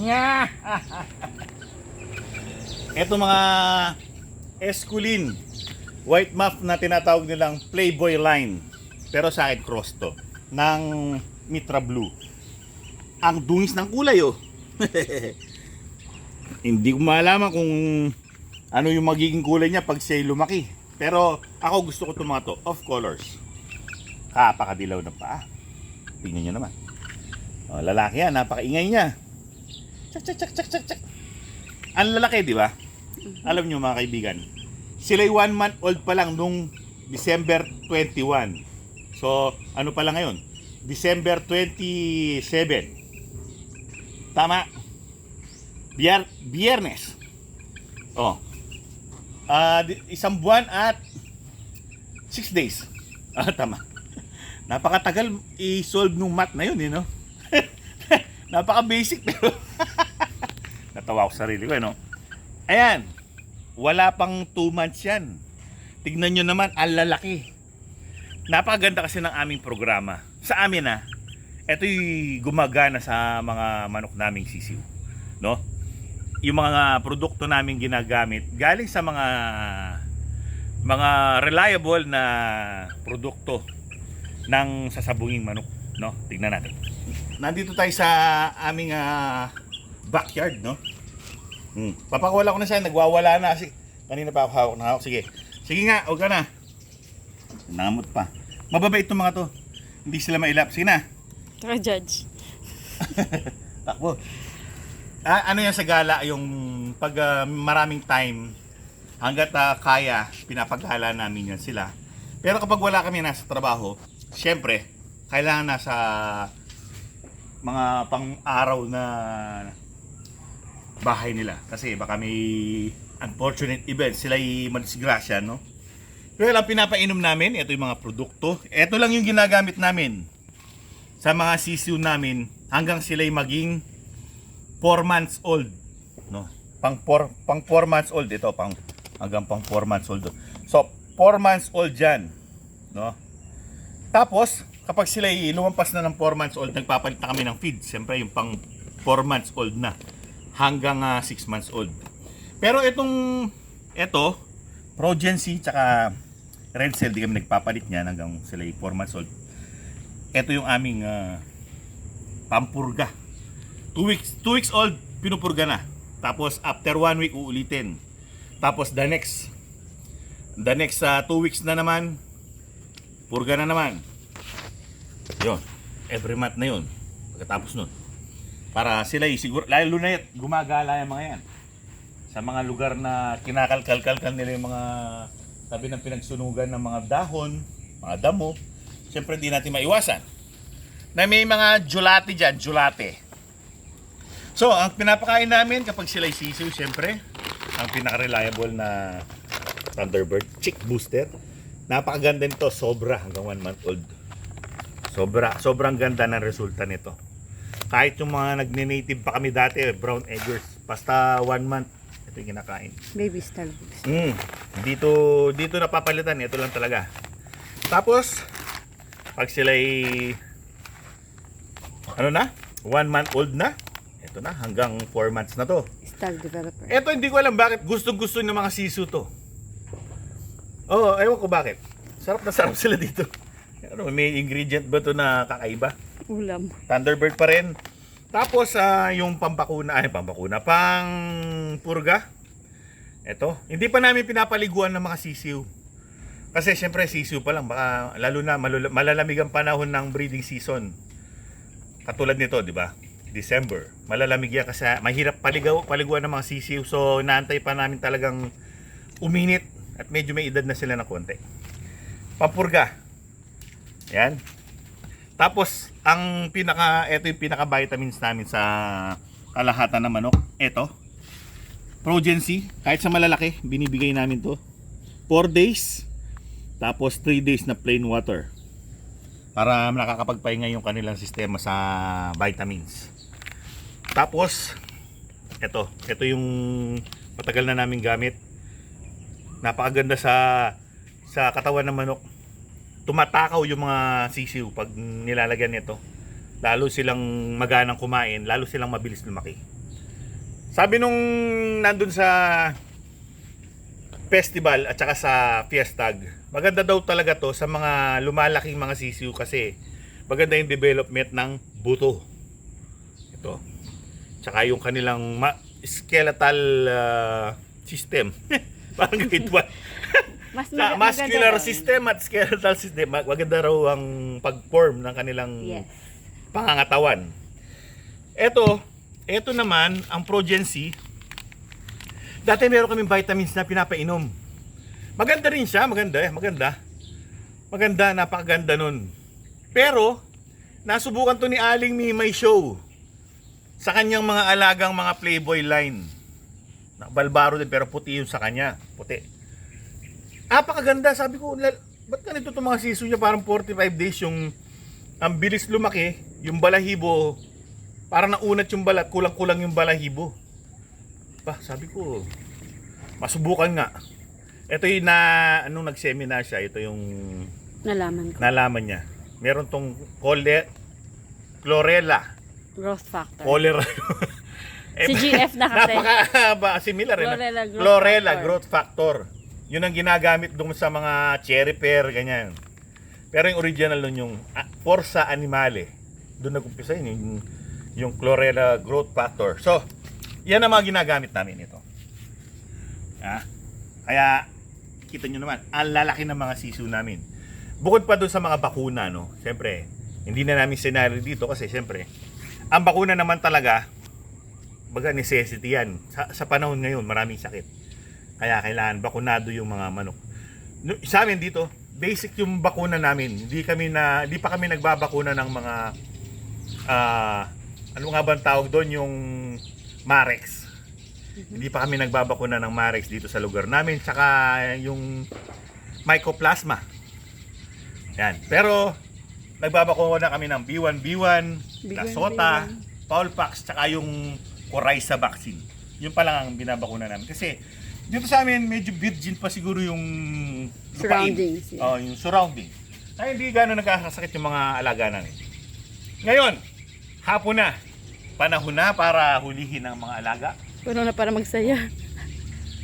Nga! Ito mga Esculin. White muff na tinatawag nilang Playboy line. Pero sa akin cross to. Ng Mitra Blue. Ang dungis ng kulay oh. Hindi ko malaman kung ano yung magiging kulay niya pag siya lumaki. Pero ako gusto ko itong mga to. Off colors. Kapakadilaw na pa. Tingnan nyo naman. Oh, lalaki yan. Napakaingay niya. Chak, chak, chak, chak, chak, chak. Ang lalaki, di ba? Alam nyo mga kaibigan, sila one month old pa lang nung December 21. So, ano pa lang ngayon? December 27. Tama. Bier biyernes. Oh. Ah, di- isang buwan at 6 days. Ah, tama. Napakatagal i-solve nung math na yun, eh, no? Napaka-basic pero natawa ko sa sarili ko, eh, no? Ayan, wala pang 2 months yan. Tignan nyo naman, ang lalaki. Napakaganda kasi ng aming programa. Sa amin na, ito'y gumagana sa mga manok naming sisiw. No? Yung mga produkto namin ginagamit galing sa mga mga reliable na produkto ng sasabunging manok, no? Tignan natin. Nandito tayo sa aming ah, backyard, no? Hmm. Papakawala ko na siya, nagwawala na kasi kanina pa ako hawak na hawak. Sige. Sige nga, huwag ka na. Namot pa. Mababait itong mga to. Hindi sila mailap. Sige na. Tara, Judge. Takbo. Ah, ano yan sa gala, yung pag ah, maraming time, hanggat ah, kaya, pinapagala namin yan sila. Pero kapag wala kami nasa trabaho, syempre, kailangan nasa mga pang-araw na bahay nila. Kasi baka may unfortunate event, sila'y madisgrasya, no? Pero ang pinapainom namin, ito yung mga produkto. Ito lang yung ginagamit namin sa mga sisiw namin hanggang sila'y maging 4 months old. No? Pang 4 pang 4 months old ito, pang hanggang pang 4 months old. So, 4 months old 'yan, no? Tapos, kapag sila lumampas na ng 4 months old, nagpapalit na kami ng feed. Siyempre, yung pang 4 months old na hanggang 6 months old. Pero itong ito, Progency tsaka Red Cell, di kami nagpapalit niyan hanggang sila 4 months old. Ito yung aming ah, pampurga. 2 weeks, 2 weeks old, pinupurga na. Tapos after 1 week uulitin. Tapos the next the next 2 weeks na naman purga na naman. Yon. Every month na yon. Pagkatapos nun. Para sila siguro lalo na yan, gumagala yung mga yan. Sa mga lugar na kinakalkalkalkal nila yung mga tabi ng pinagsunugan ng mga dahon, mga damo. Siyempre hindi natin maiwasan. Na may mga julate dyan, julate. So, ang pinapakain namin kapag sila'y sisiw, siyempre, ang pinaka-reliable na Thunderbird Chick Booster. Napakaganda nito, sobra hanggang 1 month old. Sobra, sobrang ganda ng resulta nito. Kahit yung mga nagne-native pa kami dati, brown eggers, basta 1 month, ito yung kinakain. Baby boost. Mm, dito dito napapalitan, ito lang talaga. Tapos pag sila ano na? One month old na. Ito na, hanggang 4 months na to. Style developer. Ito hindi ko alam bakit gustong gusto ng mga sisu to. Oo, oh, ewan ko bakit. Sarap na sarap sila dito. Ano, may ingredient ba to na kakaiba? Ulam. Thunderbird pa rin. Tapos ah, yung pampakuna, ay pampakuna, pang purga. Ito, hindi pa namin pinapaliguan ng mga sisiw. Kasi syempre sisiw pa lang, baka lalo na malula- malalamig ang panahon ng breeding season. Katulad nito, di ba? December. Malalamig yan kasi mahirap paligaw, paliguan ng mga sisiw. So, inaantay pa namin talagang uminit at medyo may edad na sila na konti. Pampurga. Yan. Tapos, ang pinaka, ito yung pinaka vitamins namin sa kalahatan ng manok. Ito. Progency. Kahit sa malalaki, binibigay namin to. 4 days. Tapos 3 days na plain water. Para nakakapagpahinga yung kanilang sistema sa vitamins. Tapos, ito. Ito yung matagal na namin gamit. Napakaganda sa sa katawan ng manok tumatakaw yung mga sisiw pag nilalagyan nito. Lalo silang maganang kumain, lalo silang mabilis lumaki. Sabi nung nandun sa festival at saka sa fiestag, maganda daw talaga to sa mga lumalaking mga sisiu kasi maganda yung development ng buto. Ito. Tsaka yung kanilang skeletal ah, system. Parang grade 1. Mas Sa mag- muscular maganda system at skeletal system, mag- maganda raw ang pag-form ng kanilang Yes. pangangatawan. Ito, ito naman, ang Progency, dati meron kaming vitamins na pinapainom. Maganda rin siya, maganda eh, maganda. Maganda, napakaganda nun. Pero, nasubukan to ni Aling Mimay Show sa kanyang mga alagang mga Playboy line. Na balbaro din pero puti yung sa kanya. Puti. Napakaganda. Sabi ko, "Lal- ba't ganito itong mga season niya? Parang 45 days yung ang bilis lumaki. Yung balahibo, parang naunat yung balat. Kulang-kulang yung balahibo. Pa, sabi ko, masubukan nga. Ito yung na, anong nag-seminar siya, ito yung Nalaman ko. nalaman niya. Meron tong cole, chlorella. Growth factor. Cholera. Si GF na kasi. Napaka similar eh. Chlorella growth Chlorella factor. growth factor. Yun ang ginagamit dun sa mga cherry pear, ganyan. Pero yung original nun yung ah, Forza Animale. Doon nag-umpisa yun, yung, yung Chlorella growth factor. So, yan ang mga ginagamit namin ito. Ah, kaya, kita nyo naman, ang lalaki ng mga sisu namin. Bukod pa doon sa mga bakuna, no? Siyempre, hindi na namin senaryo dito kasi siyempre, ang bakuna naman talaga, baga necessity yan. Sa, sa panahon ngayon, maraming sakit. Kaya kailangan bakunado yung mga manok. No, sa amin dito, basic yung bakuna namin. Hindi kami na hindi pa kami nagbabakuna ng mga ah ano nga ba ang tawag doon yung Marex. Hindi pa kami nagbabakuna ng Marex dito sa lugar namin tsaka yung Mycoplasma. Yan. Pero nagbabakuna kami ng B1 B1, B1, Lasota, B1. Paulpax tsaka yung Coryza vaccine. Yun pa lang ang binabakuna namin kasi dito sa amin medyo virgin pa siguro yung lupain. Surroundings, yeah. Oh, yung surrounding. Kaya hindi gano'n nagkakasakit yung mga alaga namin. Ngayon, hapon na. Panahon na para hulihin ang mga alaga. Puno na para magsaya.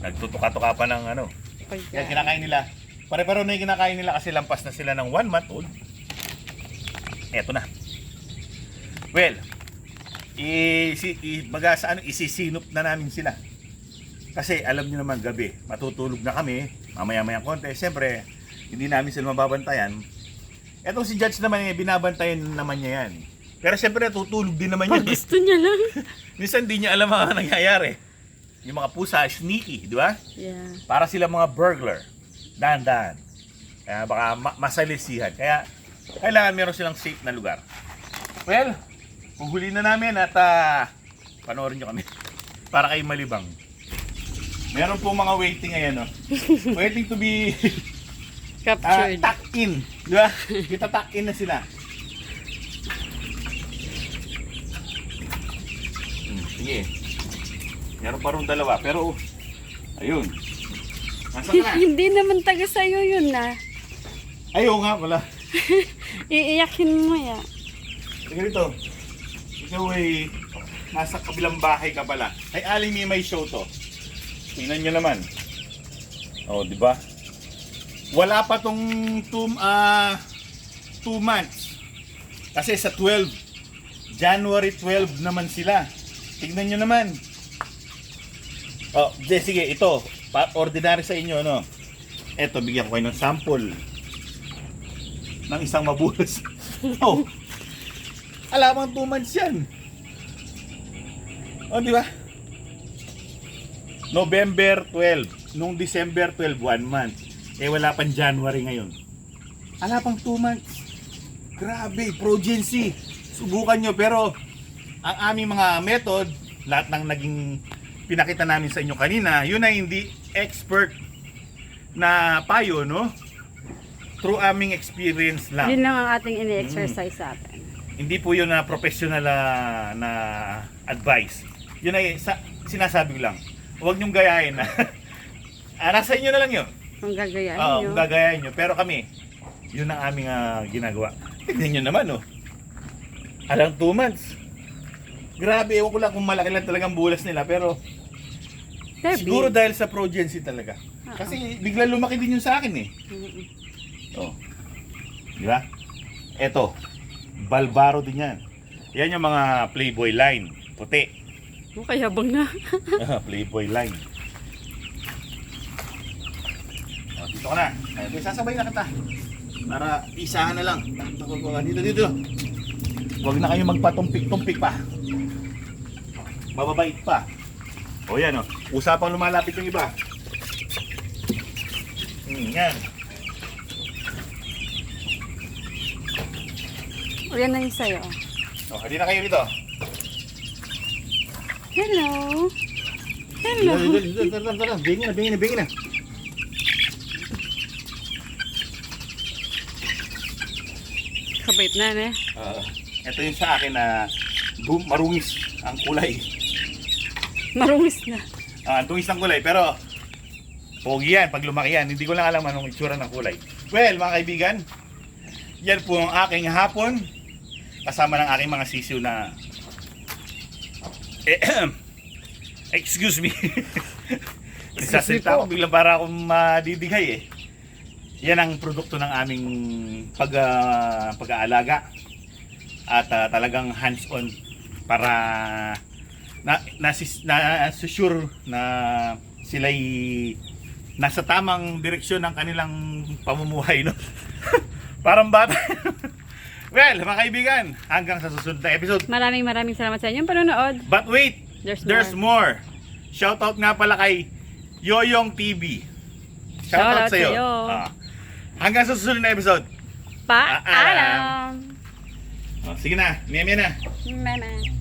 Nagtutuka-tuka pa ng ano. Pagka- Yan, kinakain nila. Pare-pare na yung kinakain nila kasi lampas na sila ng one month old. Eto na. Well, isi, i, baga sa ano, isisinop na namin sila. Kasi alam niyo naman gabi, matutulog na kami, mamaya-maya konti. Siyempre, hindi namin sila mababantayan. Etong si Judge naman, eh, binabantayan naman niya yan. Pero siyempre, natutulog din naman Pag yan. eh. gusto niya lang. Minsan hindi niya alam ang nangyayari. Yung mga pusa, sneaky, di ba? Yeah. para sila mga burglar. Dahan-dahan. Kaya baka ma- masalisihan. Kaya kailangan meron silang safe na lugar. Well, huli na namin at uh, panoorin nyo kami. Para kayo malibang. Meron po mga waiting ayan, no? waiting to be uh, Captured. tuck in. Di ba? Kita tuck in na sila. Hmm, sige. Meron pa rin dalawa. Pero, ayun. Nasaan ka na? Hindi naman taga sa'yo yun na. Ayaw nga, wala. Iiyakin mo ya. Sige rito. Ikaw ay nasa kabilang bahay ka pala. Ay, aling may may show to. Tingnan nyo naman. Oh, di ba? Wala pa tong two, ah, two months. Kasi sa 12, January 12 naman sila. Tingnan nyo naman. Oh, de, sige, ito. Pa, ordinary sa inyo, no? Eto, bigyan ko kayo ng sample ng isang mabulas. oh, alamang 2 months yan. O, di ba? November 12. Nung December 12, 1 month. Eh, wala pang January ngayon. Ala pang 2 months. Grabe, progency. Subukan nyo, pero ang aming mga method, lahat ng naging pinakita namin sa inyo kanina, yun ay hindi expert na payo, no? Through aming experience lang. Yun lang ang ating ini-exercise sa atin. Hindi po yun na professional na, na advice. Yun ay sa, sinasabi ko lang. Huwag niyong gayahin ah, nasa inyo na lang yun. Kung gagayahin Oo, nyo. kung gagayahin nyo. Pero kami, yun ang aming ah, ginagawa. Tignan nyo naman, oh. Alang 2 months. Grabe, ewan ko lang kung malaki lang talagang bulas nila. Pero They're siguro dahil sa progency talaga. Oo. Kasi bigla lumaki din yung sa akin eh. Mm-mm. Oh. Di ba? Eto, Balbaro din yan. Yan yung mga Playboy line. Puti. Oh, kaya bang na. Playboy line. Oh, dito ka na. Ay, sasabay na kita. Para isahan na lang. Dito, dito. Huwag na kayo magpatumpik-tumpik pa. Mababait pa. O yan o. Usapang lumalapit yung iba. Hmm, yan. O, yan na yung sa'yo. O, hindi na kayo dito. Hello. Hello. Dito, dito, dito, dito. Bingin na, bingin na, bingin na. Kabait na, ne? Ah, ito yung sa akin na bu- marungis ang kulay. Marungis na. Ah, ang tungis ng kulay, pero pogi yan pag lumaki yan. Hindi ko lang alam anong itsura ng kulay. Well, mga kaibigan, yan po ang aking hapon kasama ng aking mga sisiw na excuse me. Nagsasalita ako biglang para akong madidigay eh. Yan ang produkto ng aming pag, ah, pag-aalaga. At ah, talagang hands-on para na na, na sure na sila'y nasa tamang direksyon ng kanilang pamumuhay no. Parang bata. well, mga kaibigan, hanggang sa susunod na episode. Maraming maraming salamat sa inyong panonood. But wait, There's, there's more. more. Shoutout nga pala kay Yoyong TV. Shoutout Shoutout sa'yo. sa'yo. Ah. hanggang sa susunod na episode. Paalam. Oh, sige na, meme na. Meme.